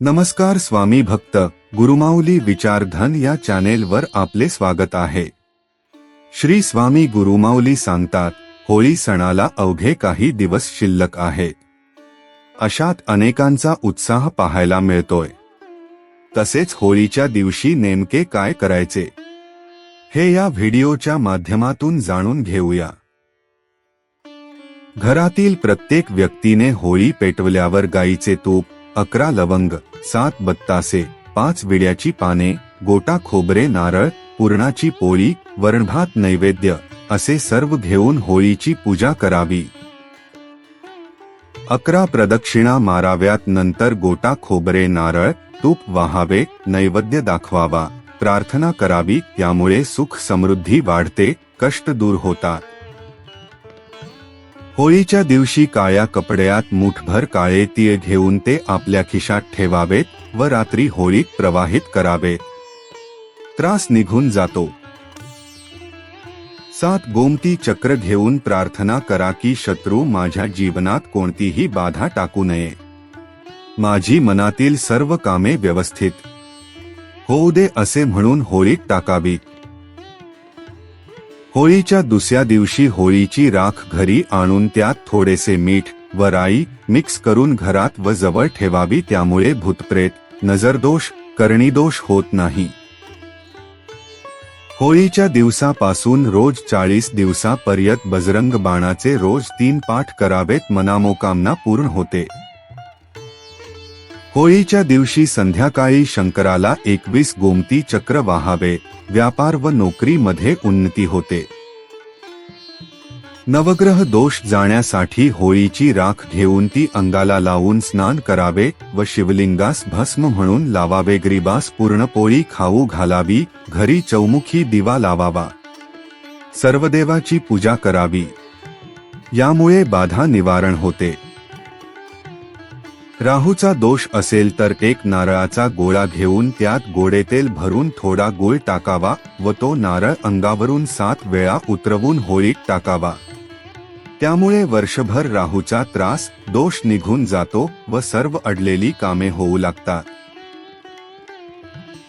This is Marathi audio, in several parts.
नमस्कार स्वामी भक्त गुरुमाऊली विचारधन या चॅनेलवर आपले स्वागत आहे. श्री स्वामी गुरुमाऊली सांगतात होळी सणाला अवघे काही दिवस शिल्लक आहे. अशात अनेकांचा उत्साह पाहायला मिळतोय. तसेच होळीच्या दिवशी नेमके काय करायचे? हे या व्हिडिओच्या माध्यमातून जाणून घेऊया. घरातील प्रत्येक व्यक्तीने होळी पेटवल्यावर गाईचे तूप अकरा लवंग सात बत्तासे पाच विड्याची पाने गोटा खोबरे नारळ पुरणाची पोळी वरणभात नैवेद्य असे सर्व घेऊन होळीची पूजा करावी. अकरा प्रदक्षिणा माराव्यात नंतर गोटा खोबरे नारळ तूप वाहावे नैवेद्य दाखवावा. प्रार्थना करावी त्यामुळे सुख समृद्धी वाढते कष्ट दूर होतात. होळीच्या दिवशी काळ्या कपड्यात मुठभर काळे तीळ घेऊन ते आपल्या खिशात ठेवावेत व रात्री होळीत प्रवाहित करावेत. त्रास निघून जातो. सात गोमती चक्र घेऊन प्रार्थना करा की शत्रू माझ्या जीवनात कोणतीही बाधा टाकू नये. माझी मनातील सर्व कामे व्यवस्थित. होऊ दे असे म्हणून होळीत टाकावीत. होळीच्या दुसऱ्या दिवशी होळीची राख घरी आणून त्यात थोडेसे मीठ व राई मिक्स करून घरात व जवळ ठेवावी त्यामुळे भूतप्रेत नजरदोष करणीदोष होत नाही. होळीच्या दिवसापासून रोज चाळीस दिवसापर्यंत बजरंग बाणाचे रोज तीन पाठ करावेत मनामोकामना पूर्ण होते. होळीच्या दिवशी संध्याकाळी शंकराला एकवीस गोमती चक्र वाहावे. व्यापार व नोकरीमध्ये उन्नती होते. नवग्रह दोष जाण्यासाठी होळीची राख घेऊन ती अंगाला लावून स्नान करावे व शिवलिंगास भस्म म्हणून लावावे. ग्रीबास पूर्णपोळी खाऊ घालावी घरी चौमुखी दिवा लावावा. सर्वदेवाची पूजा करावी. यामुळे बाधा निवारण होते. राहूचा दोष असेल तर एक नारळाचा गोळा घेऊन त्यात गोडे तेल भरून थोडा गुळ टाकावा व तो नारळ अंगावरून सात वेळा उतरवून होळीत टाकावा. त्यामुळे वर्षभर राहूचा त्रास दोष निघून जातो व सर्व अडलेली कामे होऊ लागतात.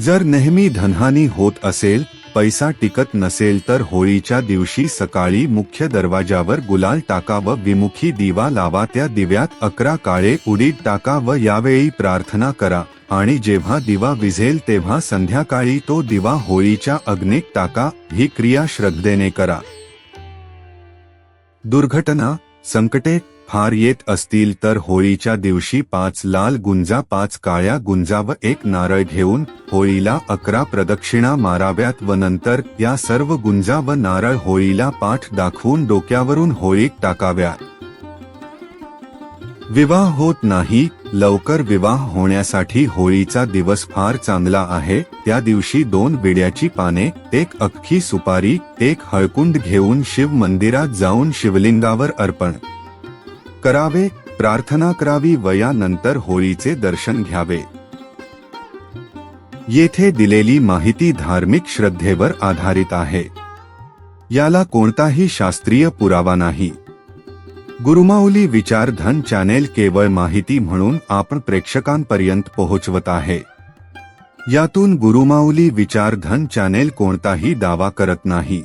जर नेहमी धनहानी होत असेल पैसा टिकत नसेल तर होळीच्या दिवशी सकाळी मुख्य दरवाजावर गुलाल टाका व विमुखी दिवा लावा. त्या दिव्यात अकरा काळे उडीद टाका व यावेळी प्रार्थना करा. आणि जेव्हा दिवा विझेल तेव्हा संध्याकाळी तो दिवा होळीच्या अग्नीत टाका. ही क्रिया श्रद्धेने करा. दुर्घटना संकटे फार येत असतील तर होळीच्या दिवशी पाच लाल गुंजा पाच काळ्या गुंजा व एक नारळ घेऊन होळीला अकरा प्रदक्षिणा माराव्यात व नंतर या सर्व गुंजा व नारळ होळीला पाठ दाखवून डोक्यावरून होळीत टाकाव्यात विवाह होत नाही. लवकर विवाह होण्यासाठी होळीचा दिवस फार चांगला आहे. त्या दिवशी दोन विड्याची पाने एक अख्खी सुपारी एक हळकुंड घेऊन शिव मंदिरात जाऊन शिवलिंगावर अर्पण करावे प्रार्थना करावी वयानंतर होळीचे दर्शन घ्यावे. येथे दिलेली माहिती धार्मिक श्रद्धेवर आधारित आहे. याला कोणताही शास्त्रीय पुरावा नाही. गुरुमाऊली विचारधन चॅनेल केवळ माहिती म्हणून आपण प्रेक्षकांपर्यंत पोहोचवत आहे. यातून गुरुमाऊली विचारधन चॅनेल कोणताही दावा करत नाही.